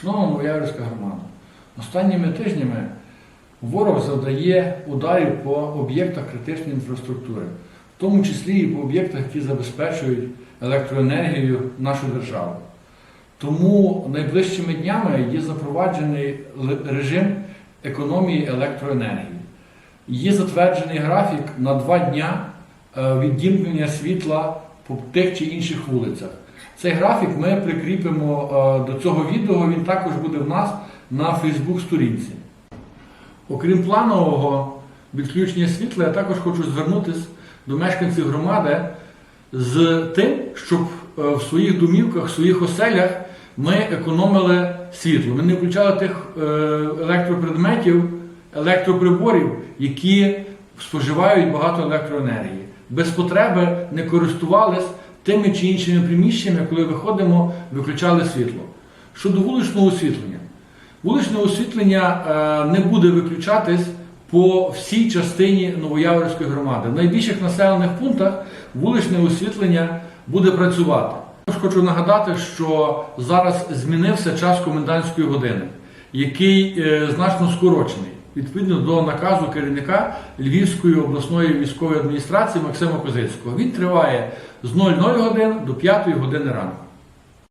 Шановна Новояврська громада, останніми тижнями ворог завдає ударів по об'єктах критичної інфраструктури, в тому числі і по об'єктах, які забезпечують електроенергію нашу державу. Тому найближчими днями є запроваджений режим економії електроенергії. Є затверджений графік на два дня е, відімкнення світла по тих чи інших вулицях. Цей графік ми прикріпимо е, до цього відео, він також буде в нас на Фейсбук-сторінці. Окрім планового відключення світла, я також хочу звернутися до мешканців громади з тим, щоб е, в своїх домівках, в своїх оселях ми економили світло. Ми не включали тих е, електропредметів, електроприборів, які споживають багато електроенергії. Без потреби не користувались тими чи іншими приміщеннями, коли виходимо, виключали світло. Щодо вуличного освітлення. Вуличне освітлення е, не буде виключатись по всій частині Новояворівської громади. В найбільших населених пунктах вуличне освітлення буде працювати. Хочу нагадати, що зараз змінився час комендантської години, який е, значно скорочений відповідно до наказу керівника Львівської обласної військової адміністрації Максима Козицького. Він триває з 00 годин до 5 години ранку.